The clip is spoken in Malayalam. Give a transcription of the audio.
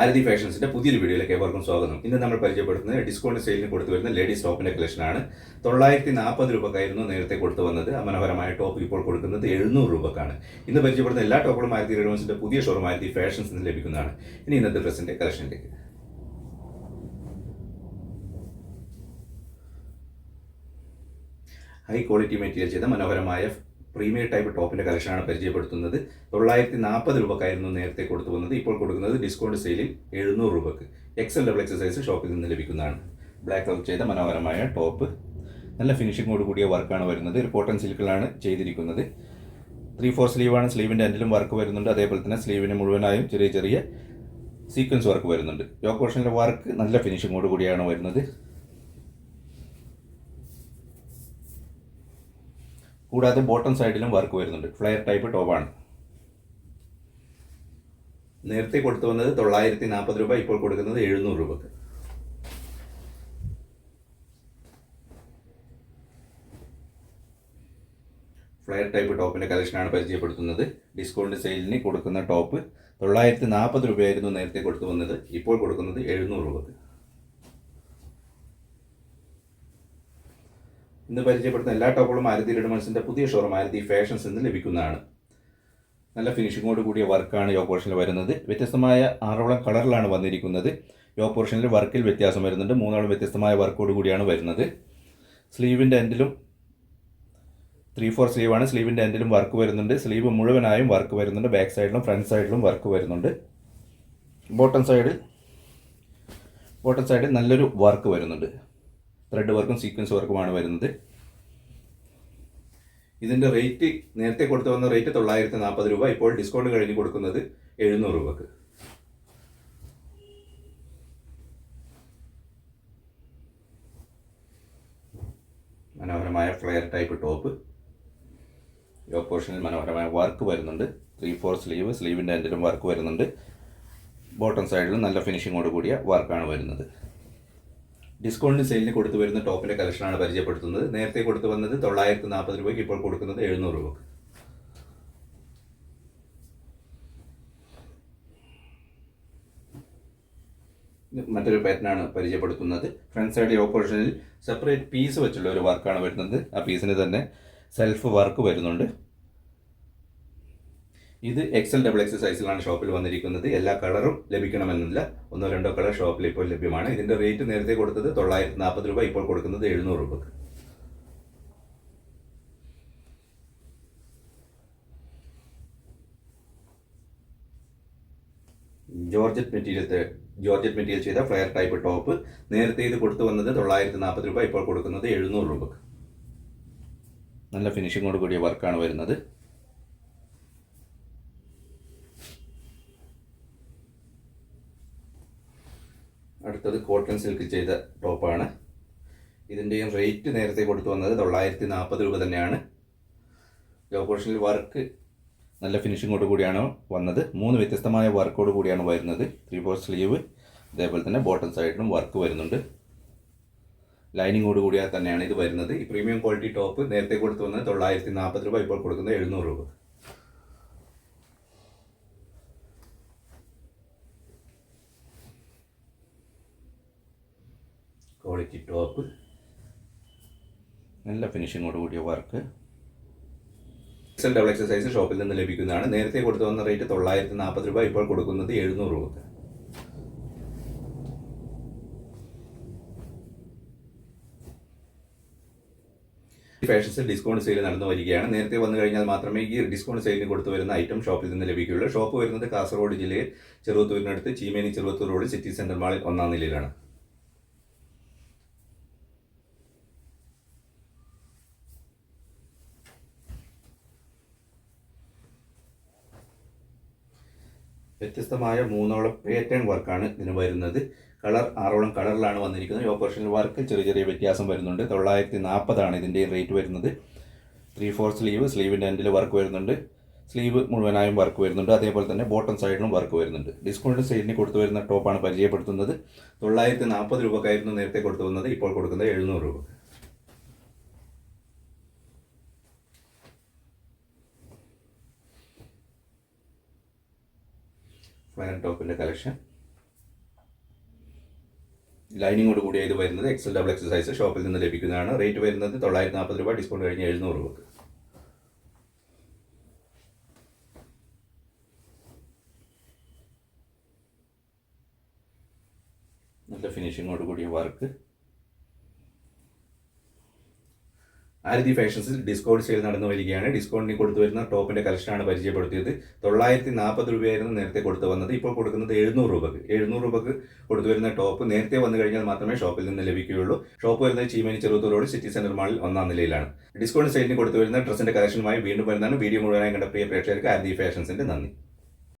ആരതി ഫാഷൻസിന്റെ പുതിയൊരു വീഡിയോയിലേക്ക് ഏവർക്കും സ്വാഗതം. ഇന്ന് നമ്മൾ പരിചയപ്പെടുത്തുന്നത് ഡിസ്കൗണ്ട് സെയിലിന് കൊടുത്തു വരുന്ന ലേഡീസ് ടോപ്പിന്റെ കളക്ഷനാണ് തൊള്ളായിരത്തി നാൽപ്പത് രൂപക്കായിരുന്നു നേരത്തെ കൊടുത്തു വന്നത്. അമനോഹരമായ മനോഹരമായ ടോപ്പ് ഇപ്പോൾ കൊടുക്കുന്നത് എഴുന്നൂറ് രൂപക്കാണ്. ഇന്ന് പരിചയപ്പെടുന്ന എല്ലാ ടോപ്പുകളും ആയിരത്തി റെഡോൺസിന്റെ പുതിയ ഷോറും ആയിരത്തി ഫാഷൻസ് നിന്ന് ലഭിക്കുന്നതാണ്. ഇനി ഇന്നത്തെ ഡ്രസ്സിന്റെ കളക്ഷനിലേക്ക് ഹൈ ക്വാളിറ്റി മെറ്റീരിയൽ ചെയ്ത മനോഹരമായ പ്രീമിയർ ടൈപ്പ് ടോപ്പിന്റെ കളക്ഷനാണ് പരിചയപ്പെടുത്തുന്നത്. തൊള്ളായിരത്തി നാൽപ്പത് രൂപക്കായിരുന്നു നേരത്തെ കൊടുത്തു വന്നത്. ഇപ്പോൾ കൊടുക്കുന്നത് ഡിസ്കൗണ്ട് സെയിലിൽ എഴുന്നൂറ് രൂപക്ക്. എക്സൽ ഡബിൾ എക്സസൈസ് ഷോപ്പിൽ നിന്ന് ലഭിക്കുന്നതാണ്. ബ്ലാക്ക് ഔട്ട് ചെയ്ത മനോഹരമായ ടോപ്പ്. നല്ല ഫിനിഷിങ്ങോട് കൂടിയ വർക്കാണ് വരുന്നത്. ഒരു കോട്ടൺ സിൽക്കിലാണ് ചെയ്തിരിക്കുന്നത്. ത്രീ ഫോർ സ്ലീവാണ് സ്ലീവിന്റെ എൻഡിലും വർക്ക് വരുന്നുണ്ട്. അതേപോലെ തന്നെ സ്ലീവിന് മുഴുവനായും ചെറിയ ചെറിയ സീക്വൻസ് വർക്ക് വരുന്നുണ്ട്. യോക്ക് പോർഷനിലെ വർക്ക് നല്ല ഫിനിഷിങ്ങോട് കൂടിയാണ് വരുന്നത്. കൂടാതെ ബോട്ടം സൈഡിലും വർക്ക് വരുന്നുണ്ട്. ഫ്ലെയർ ടൈപ്പ് ടോപ്പാണ് നേരത്തെ കൊടുത്തു വന്നത് തൊള്ളായിരത്തി നാൽപ്പത് രൂപ ഇപ്പോൾ കൊടുക്കുന്നത് എഴുന്നൂറ് രൂപക്ക്. ഫ്ലെയർ ടൈപ്പ് ടോപ്പിന്റെ കളക്ഷനാണ് പരിചയപ്പെടുത്തുന്നത്. ഡിസ്കൗണ്ട് സെയിലിന് കൊടുക്കുന്ന ടോപ്പ് തൊള്ളായിരത്തി നാൽപ്പത് രൂപയായിരുന്നു നേരത്തെ കൊടുത്തു വന്നത്. ഇപ്പോൾ കൊടുക്കുന്നത് എഴുന്നൂറ് രൂപക്ക്. ഇന്ന് പരിചയപ്പെടുത്തുന്ന എല്ലാ ടോപ്പുകളും ആരതി റെഡിമെൻസിന്റെ പുതിയ ഷോറും ആരതി ഫാഷൻസ് നിന്ന് ലഭിക്കുന്നതാണ്. നല്ല ഫിനിഷിങ്ങോട് കൂടിയ വർക്കാണ് യോ പോർഷനിൽ വരുന്നത്. വ്യത്യസ്തമായ ആറോളം കളറിലാണ് വന്നിരിക്കുന്നത്. യോ പോർഷനിൽ വർക്കിൽ വ്യത്യാസം വരുന്നുണ്ട്. മൂന്നോളം വ്യത്യസ്തമായ വർക്കോട് കൂടിയാണ് വരുന്നത്. സ്ലീവിന്റെ എൻഡിലും ത്രീ ഫോർ സ്ലീവാണ് സ്ലീവിന്റെ എൻഡിലും വർക്ക് വരുന്നുണ്ട്. സ്ലീവ് മുഴുവനായും വർക്ക് വരുന്നുണ്ട്. ബാക്ക് സൈഡിലും ഫ്രണ്ട് സൈഡിലും വർക്ക് വരുന്നുണ്ട്. ബോട്ടം സൈഡിൽ ബോട്ടം സൈഡിൽ നല്ലൊരു വർക്ക് വരുന്നുണ്ട്. ത്രെഡ് വർക്കും സീക്വൻസ് വർക്കുമാണ് വരുന്നത്. ഇതിന്റെ റേറ്റ് നേരത്തെ കൊടുത്തു വന്ന റേറ്റ് തൊള്ളായിരത്തി നാൽപ്പത് രൂപ ഇപ്പോൾ ഡിസ്കൗണ്ട് കഴിഞ്ഞ് കൊടുക്കുന്നത് എഴുന്നൂറ് രൂപക്ക്. മനോഹരമായ ഫ്ലെയർ ടൈപ്പ് ടോപ്പ് യോ പോർഷനിൽ മനോഹരമായ വർക്ക് വരുന്നുണ്ട്. ത്രീ ഫോർ സ്ലീവ് സ്ലീവിന്റെ എൻഡിലും വർക്ക് വരുന്നുണ്ട്. ബോട്ടം സൈഡിലും നല്ല ഫിനിഷിങ്ങോട് കൂടിയ വർക്കാണ് വരുന്നത്. ഡിസ്കൗണ്ട് സെയിലിന് കൊടുത്തു വരുന്ന ടോപ്പിന്റെ കളക്ഷനാണ് പരിചയപ്പെടുത്തുന്നത്. നേരത്തെ കൊടുത്തു വന്നത് തൊള്ളായിരത്തി നാൽപ്പത് രൂപയ്ക്ക് ഇപ്പോൾ കൊടുക്കുന്നത് എഴുന്നൂറ് രൂപക്ക്. മറ്റൊരു പാറ്റേണാണ് പരിചയപ്പെടുത്തുന്നത്. ഫ്രണ്ട് സൈഡ് ഓപ്പോസിഷനിൽ സെപ്പറേറ്റ് പീസ് വെച്ചുള്ള ഒരു വർക്കാണ് വരുന്നത്. ആ പീസിന് തന്നെ സെൽഫ് വർക്ക് വരുന്നുണ്ട്. ഇത് എക്സൽ ഡബിൾ എക്സ് സൈസിലാണ് ഷോപ്പിൽ വന്നിരിക്കുന്നത്. എല്ലാ കളറും ലഭിക്കണമെന്നില്ല. ഒന്നോ രണ്ടോ കളർ ഷോപ്പിൽ ഇപ്പോൾ ലഭ്യമാണ്. ഇതിന്റെ റേറ്റ് നേരത്തെ കൊടുത്തത് തൊള്ളായിരത്തി നാൽപ്പത് രൂപ ഇപ്പോൾ കൊടുക്കുന്നത് എഴുന്നൂറ് രൂപക്ക്. ജോർജറ്റ് മെറ്റീരിയൽ ജോർജറ്റ് മെറ്റീരിയൽ ചെയ്ത ഫ്ലെയർ ടൈപ്പ് ടോപ്പ്. നേരത്തെ ഇത് കൊടുത്തു വന്നത് തൊള്ളായിരത്തി നാൽപ്പത് രൂപ ഇപ്പോൾ കൊടുക്കുന്നത് എഴുന്നൂറ് രൂപക്ക്. നല്ല ഫിനിഷിങ്ങോട് കൂടിയ വർക്കാണ് വരുന്നത്. അടുത്തത് കോട്ടൺ സിൽക്ക് ചെയ്ത ടോപ്പാണ് ഇതിന്റെയും റേറ്റ് നേരത്തെ കൊടുത്തു വന്നത് തൊള്ളായിരത്തി നാൽപ്പത് രൂപ തന്നെയാണ്. ലോ പോർഷനിൽ വർക്ക് നല്ല ഫിനിഷിങ്ങോട് കൂടിയാണ് വന്നത്. മൂന്ന് വ്യത്യസ്തമായ വർക്കോട് കൂടിയാണ് വരുന്നത്. ത്രീ ഫോർ സ്ലീവ് അതേപോലെ തന്നെ ബോട്ടം സൈഡിലും വർക്ക് വരുന്നുണ്ട്. ലൈനിങ്ങോട് കൂടിയാൽ തന്നെയാണ് ഇത് വരുന്നത്. ഈ പ്രീമിയം ക്വാളിറ്റി ടോപ്പ് നേരത്തെ കൊടുത്തു വന്നത് തൊള്ളായിരത്തി നാൽപ്പത് രൂപ ഇപ്പോൾ കൊടുക്കുന്നത് എഴുന്നൂറ് രൂപ. Quality top. നല്ല ഫിനിഷിങ്ങോട് കൂടിയ വർക്ക്. എക്സൽ ഡബിൾ എക്സസൈസ് ഷോപ്പിൽ നിന്ന് ലഭിക്കുന്നതാണ്. നേരത്തെ കൊടുത്തു വന്ന റേറ്റ് തൊള്ളായിരത്തി നാൽപ്പത് രൂപ ഇപ്പോൾ കൊടുക്കുന്നത് എഴുന്നൂറ് രൂപ ഫാഷൻസിൽ ഡിസ്കൗണ്ട് സെയിൽ നടന്നു വരികയാണ്. നേരത്തെ വന്നു കഴിഞ്ഞാൽ മാത്രമേ ഈ ഡിസ്കൗണ്ട് സെയിലിന് കൊടുത്തു വരുന്ന ഐറ്റം ഷോപ്പിൽ നിന്ന് ലഭിക്കുകയുള്ളൂ. ഷോപ്പ് വരുന്നത് കാസർഗോഡ് ജില്ലയിൽ ചെറുവത്തൂരിനടുത്ത് Cheemeni Cheruvathur road city centre മാളിൽ ഒന്നാം നിലയിലാണ്. വ്യത്യസ്തമായ മൂന്നോളം പേറ്റേൺ വർക്കാണ് ഇതിന് വരുന്നത്. കളർ ആറോളം കളറിലാണ് വന്നിരിക്കുന്നത്. ഈ ഓപ്പറേഷൻ വർക്ക് ചെറിയ ചെറിയ വ്യത്യാസം വരുന്നുണ്ട്. തൊള്ളായിരത്തി നാൽപ്പതാണ് ഇതിന്റെ റേറ്റ് വരുന്നത്. ത്രീ ഫോർ സ്ലീവ് സ്ലീവിന്റെ എൻഡിൽ വർക്ക് വരുന്നുണ്ട്. സ്ലീവ് മുഴുവനായും വർക്ക് വരുന്നുണ്ട്. അതേപോലെ തന്നെ ബോട്ടം സൈഡിലും വർക്ക് വരുന്നുണ്ട്. ഡിസ്കൗണ്ട് സൈഡിന് കൊടുത്തു വരുന്ന ടോപ്പാണ് പരിചയപ്പെടുത്തുന്നത്. തൊള്ളായിരത്തി നാൽപ്പത് രൂപക്കായിരുന്നു നേരത്തെ കൊടുത്തു വന്നത്. ഇപ്പോൾ കൊടുക്കുന്നത് എഴുന്നൂറ് രൂപ. വയർ ടോപ്പിന്റെ കളക്ഷൻ ലൈനിങ്ങോട് കൂടി ഇത് വരുന്നത് എക്സൽ ഡബിൾ എക്സസൈസ് ഷോപ്പിൽ നിന്ന് ലഭിക്കുന്നതാണ്. റേറ്റ് വരുന്നത് തൊള്ളായിരത്തി നാൽപ്പത് രൂപ ഡിസ്കൗണ്ട് കഴിഞ്ഞ് എഴുന്നൂറ് രൂപ നല്ല ഫിനിഷിങ്ങോട് കൂടിയ വർക്ക് ആരതി ഫാഷൻസിൽ ഡിസ്കൗണ്ട് സെയിൽ നടന്നു വരികയാണ്. ഡിസ്കൗണ്ടിന് കൊടുത്തു വരുന്ന ടോപ്പിന്റെ കളക്ഷനാണ് പരിചയപ്പെടുത്തിയത്. തൊള്ളായിരത്തി നാൽപ്പത് രൂപയായിരുന്നു നേരത്തെ കൊടുത്തു വന്നത്. ഇപ്പോൾ കൊടുക്കുന്നത് എഴുന്നൂറ് രൂപക്ക്. എഴുന്നൂറ് രൂപക്ക് കൊടുത്തു വരുന്ന ടോപ്പ് നേരത്തെ വന്നു കഴിഞ്ഞാൽ മാത്രമേ ഷോപ്പിൽ നിന്ന് ലഭിക്കുകയുള്ളൂ. ഷോപ്പ് വരുന്നത് ചീമേനി ചെറുത്തൂരോട് സിറ്റി സെന്റർ മാളിൽ ഒന്നാം നിലയിലാണ്. ഡിസ്കൗണ്ട് സെയിലിന് കൊടുത്തു വരുന്ന ഡ്രസ്സിന്റെ കളക്ഷനുമായി വീണ്ടും വരുന്നതാണ്. വീഡിയോ മുഴുവനായി കണ്ട പ്രിയ പ്രേക്ഷകർക്ക് ആരതി ഫാഷൻസിന്റെ നന്ദി.